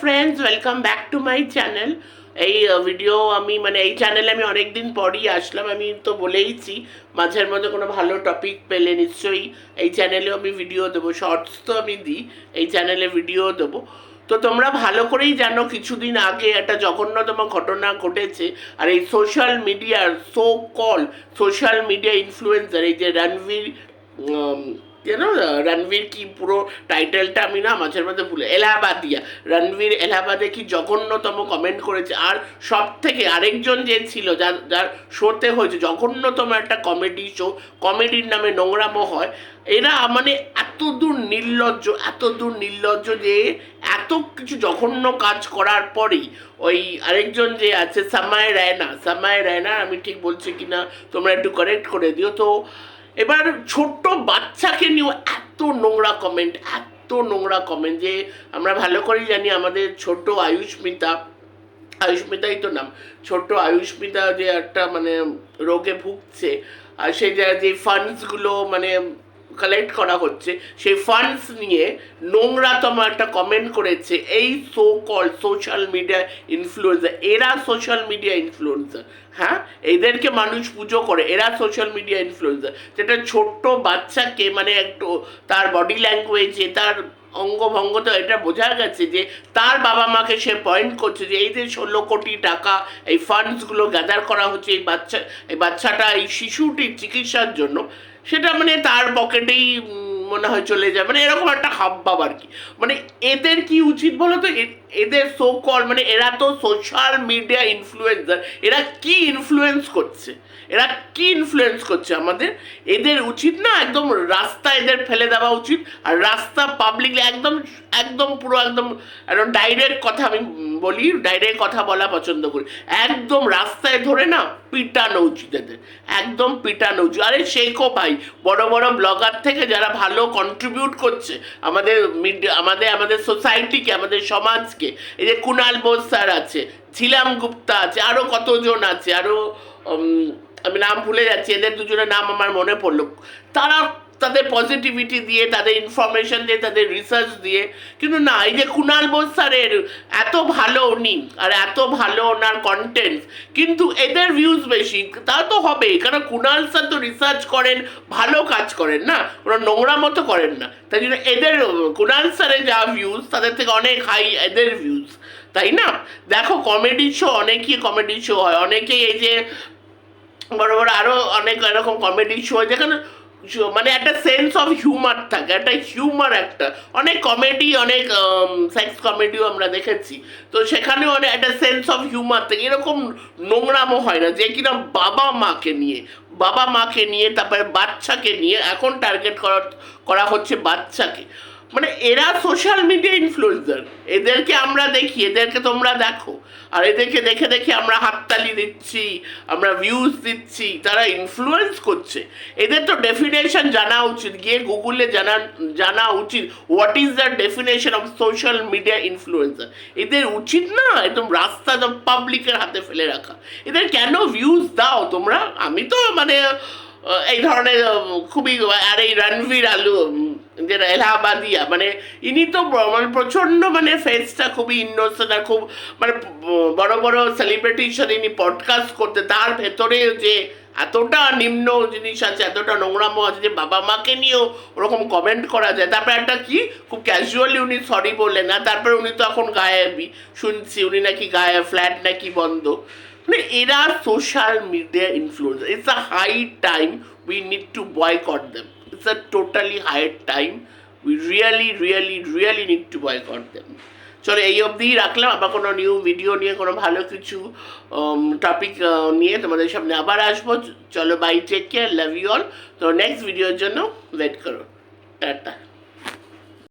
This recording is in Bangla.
Friends welcome back to my channel এই ভিডিও আমি মানে এই চ্যানেলে আমি অনেক দিন পরই আসলাম। আমি তো বলেইছি, মাঝের মধ্যে কোনো ভালো টপিক পেলে নিশ্চয়ই এই চ্যানেলেও আমি ভিডিও দেবো। শর্টস তো আমি দিই, এই চ্যানেলে ভিডিও দেবো। তো তোমরা ভালো করেই জানো, কিছুদিন আগে একটা জঘন্যতম ঘটনা ঘটেছে, আর এই সোশ্যাল মিডিয়ার so called social media influencer এই যে রণবীর যেন রণবীর কি পুরো টাইটেলটা আমি না মাঝের মাঝে ভুলে এলাহাবাদিয়া। রণবীর এলাহাবাদে কি জঘন্যতম কমেন্ট করেছে? আর সব থেকে আরেকজন যে ছিল, যার যার শোতে হয়েছে, জঘন্যতম একটা কমেডি শো কমেডির নামে নোংরামো হয়। এরা মানে এত দূর নির্লজ্জ এত দূর নির্লজ্জ যে এত কিছু জঘন্য কাজ করার পরেই ওই আরেকজন যে আছে, সামায় রায়না। সামায় রায়না, আমি ঠিক বলছি কিনা, তোমরা একটু কারেক্ট করে দিও। তো এবার ছোট্ট বাচ্চাকে নিয়েও এত নোংরা কমেন্ট এত নোংরা কমেন্ট যে আমরা ভালো করেই জানি আমাদের ছোট আয়ুষ্মিতা আয়ুষ্মিতাই তো নাম, ছোট্ট আয়ুষ্মিতা যে একটা মানে রোগে ভুগছে, আর সেই যে ফান্ডসগুলো মানে কালেক্ট করা হচ্ছে, সেই ফান্ডস নিয়ে নোংরাতম একটা কমেন্ট করেছে, এই so called social media influencer এরা সোশ্যাল মিডিয়া ইনফ্লুয়েন্সার হ্যাঁ? এদেরকে মানুষ পুজো করে, এরা সোশ্যাল মিডিয়া ইনফ্লুয়েন্সার যেটা ছোট্ট বাচ্চাকে মানে একটু তার বডি ল্যাঙ্গুয়েজে তার অঙ্গভঙ্গ তো এটা বোঝা গেছে যে তার বাবা মাকে সে পয়েন্ট করছে যে এই যে ষোলো কোটি টাকা, এই ফান্ডসগুলো গ্যাদার করা হচ্ছে, এই বাচ্চা, এই বাচ্চাটা, এই শিশুটির চিকিৎসার জন্য, সেটা মানে তার পকেটেই মনে হয় চলে যায়। মানে এরকম একটা হাবভাব আর কি। মানে এদের কি উচিত বলো তো? এদের সো কল মানে এরা তো সোশ্যাল মিডিয়া ইনফ্লুয়েন্সার এরা কি ইনফ্লুয়েন্স করছে? এরা কি ইনফ্লুয়েন্স করছে আমাদের? এদের উচিত না একদম রাস্তা এদের ফেলে দেওয়া উচিত, আর রাস্তা পাবলিকলি একদম একদম পুরো একদম একদম ডাইরেক্ট কথা আমি বলি ডাইরেক্ট কথা বলা পছন্দ করি। একদম রাস্তায় ধরে না পিটানো উচিত এদের। একদম পিটানো উচিত। আরে শেখো ভাই, বড় বড় ব্লগার থেকে যারা ভালো কন্ট্রিবিউট করছে, আমাদের আমাদের আমাদের সোসাইটিকে আমাদের সমাজকে, এই যে কুণাল বোস স্যার আছে, ঝিলাম গুপ্তা আছে আরও কতজন আছে আরও আমি নাম ভুলে যাচ্ছি, এদের দুজনের নাম আমার মনে পড়ল। তারা তাদের পজিটিভিটি দিয়ে, তাদের ইনফরমেশন দিয়ে, তাদের রিসার্চ দিয়ে। কিন্তু না, এই যে কুণাল বোস স্যারের এত ভালো উনি আর এত ভালো ওনার কন্টেন্ট কিন্তু এদের ভিউজ বেশি, তা তো হবেই। কারণ কুণাল স্যার তো রিসার্চ করেন, ভালো কাজ করেন না, ওরা নোংরা মতো করেন না। তাই জন্য এদের কুণাল স্যারের যা ভিউজ তাদের থেকে অনেক হাই এদের ভিউজ তাই না? দেখো কমেডি শো অনেকই কমেডি শো হয়। অনেকেই এই যে, বড় বড় আরও অনেক এরকম কমেডি শো যেখানে শো- মানে একটা সেন্স অফ হিউমার থাকে, একটা হিউমার একটা। অনেক কমেডি অনেক সেক্স কমেডিও আমরা দেখেছি। তো সেখানেও অনেক একটা সেন্স অফ হিউমার থাকে। এরকম নোংরামও হয় না, যে কিনা বাবা মাকে নিয়ে, বাবা মাকে নিয়ে, তারপরে বাচ্চাকে নিয়ে এখন টার্গেট করা করা হচ্ছে বাচ্চাকে। মানে এরা সোশ্যাল মিডিয়া ইনফ্লুয়েন্সার এদেরকে আমরা দেখি, এদেরকে তোমরা দেখো। আর এদেরকে দেখে দেখে আমরা হাততালি দিচ্ছি, আমরা ভিউজ দিচ্ছি, তারা ইনফ্লুয়েন্স করছে। এদের তো ডেফিনেশন জানা উচিত। গিয়ে গুগলে জানা জানা উচিত what is the definition of social media influencer এদের উচিত না একদম রাস্তা পাবলিকের হাতে ফেলে রাখা। এদের কেন ভিউজ দাও তোমরা? আমি তো মানে এই ধরনের খুবই, আর এই রণবীর আলু যেটা এলাহাবাদিয়া মানে ইনি তো মানে প্রচণ্ড মানে ফেসটা খুবই ইনোসেন্ট আর খুব মানে বড় বড় সেলিব্রিটির সাথে ইনি পডকাস্ট করতে, তার ভেতরে যে এতটা নিম্ন জিনিস আছে, এতটা নোংরামো আছে যে বাবা মাকে নিয়েও ওরকম কমেন্ট করা যায়। তারপরে একটা কি, খুব ক্যাজুয়ালি উনি সরি বললেন না তারপরে উনি তো এখন গায়েবই শুনছি, উনি নাকি গায়ে ফ্ল্যাট নাকি বন্ধ। মানে এরা social media influence it's a high time we need to boycott them it's a totally high time we really really really need to boycott them চলো এই অবধিই রাখলাম। আবার কোনো নিউ ভিডিও নিয়ে, কোনো ভালো কিছু টপিক নিয়ে তোমাদের সামনে আবার আসব। চলো bye take care love you all তো নেক্সট ভিডিওর জন্য ওয়েট করো। টাটা।